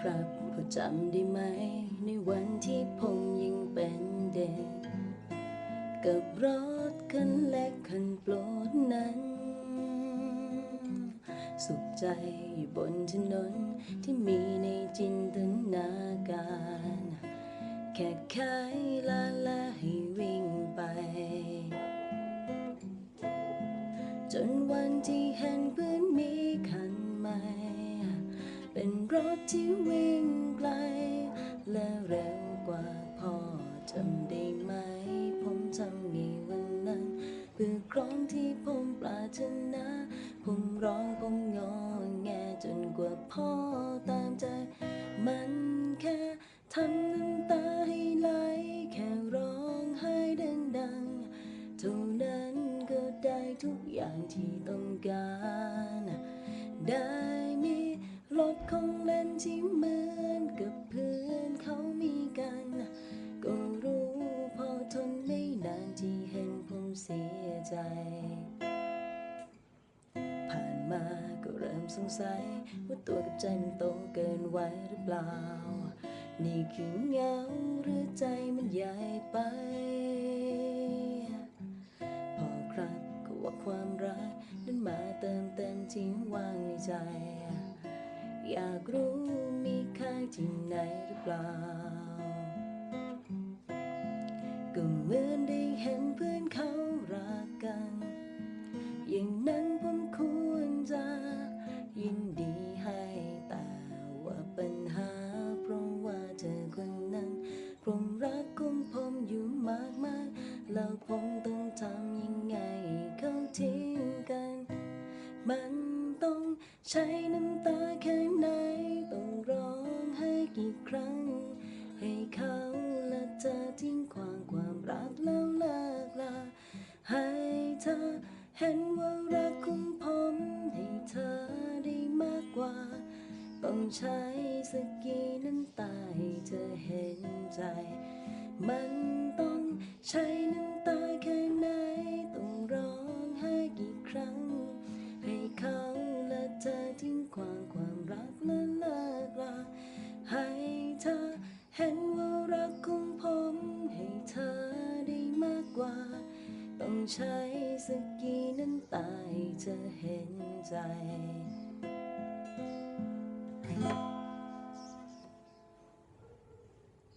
ครับพอจำได้ไหม ในวันที่ผมยังเป็นเด็ก กับรถคันเล็กคันโปรดนั้น สุขใจอยู่บนถนนที่มีในจินตนาการ แค่ขายลาลาให้วิ่งไป จนวันที่เห็นเพื่อนมีคันใหม่ เป็นรถที่วิ่งไกล และเร็วกว่าพ่อจำได้ไหม ผมทำไงวันนั้นเพื่อครองที่ผมปรารถนา ผมร้องผมงอแงจนกว่าพ่อตามใจ มันแค่ทำน้ำตาให้ไหลแค่ร้องไห้ดังๆเท่านั้นก็ได้ทุกอย่างที่ต้องการได้ ถของเล่นที่เหมือนกับเพื่อนเขามีกัน ก็รู้พอทนไม่นานที่เห็นผมเสียใจ ผ่านมาก็เริ่มสงสัย ว่าตัวกับใจมันโตเกินไว้หรือเปล่า นี่คือเงาหรือใจมันใหญ่ไป พอครับก็ว่าความรักนั้นมาเติมเต็มที่ว่างในใจ อยากรู้มีค่าที่ไหนหรือเปล่า ก็เหมือนได้เห็นเพื่อนเขารักกัน อย่างนั้นผมควรจะยินดีให้แต่ว่าปัญหา เพราะว่าเธอคนนั้น ผมรักของผมอยู่มากมายแล้วผมต้อง ใช้น้ำตาแค่ไหนต้องร้องให้กี่ครั้ง ให้เขาและเธอทิ้งความความรักแล้วเลิกลาให้เธอเห็นว่ารักของผมให้เธอได้มากกว่า ต้องใช้สักกี่น้ำตาให้เธอเห็นใจ มันต้องใช้น้ำ ทิ้งความความรักและเลิกลาให้เธอเห็นว่ารักของผมให้เธอได้มากกว่า ต้องใช้สักกี่น้ำตาให้เธอเห็นใจ